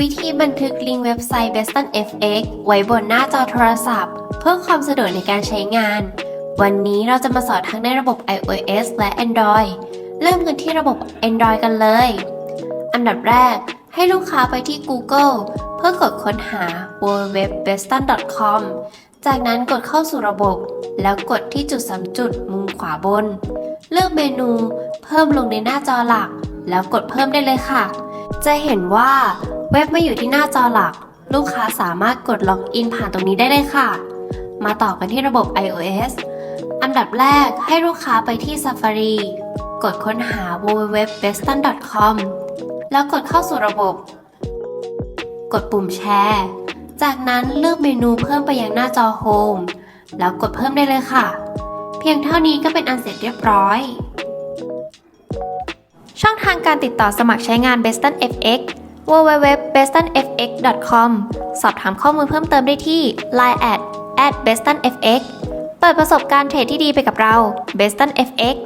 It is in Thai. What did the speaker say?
วิธีบันทึกลิงก์เว็บไซต์ Beston FX ไว้บนหน้าจอโทรศัพท์ เพื่อความสะดวกในการใช้งาน วันนี้เราจะมาสอนทั้งในระบบ iOS และ Android เริ่มกันที่ระบบ Android กันเลย อันดับแรกให้ลูกค้าไปที่ Google เพื่อกดค้นหา www.beston.com จากนั้นกดเข้าสู่ระบบ แล้วกดที่จุดสามจุดมุมขวาบน เลือกเมนูเพิ่มลงในหน้าจอหลัก แล้วกดเพิ่มได้เลยค่ะ จะเห็นว่า เว็บมาอยู่ที่หน้าจอหลัก ลูกค้าสามารถกดล็อกอินผ่านตรงนี้ได้เลยค่ะ มาต่อกันที่ระบบ iOS อันดับแรกให้ลูกค้าไปที่ Safari กดค้นหา www.beston.com แล้วกดเข้าสู่ระบบ กดปุ่มแชร์ จากนั้นเลือกเมนูเพิ่มไปยังหน้าจอ Home แล้วกดเพิ่มได้เลยค่ะ เพียงเท่านี้ก็เป็นอันเสร็จเรียบร้อย ช่องทางการติดต่อสมัครใช้งาน Beston FX www.bestonfx.com สอบถามข้อมูลเพิ่มเติมได้ที่ line at at bestonfx เปิดประสบการณ์เทรดที่ดีไปกับเรา Beston FX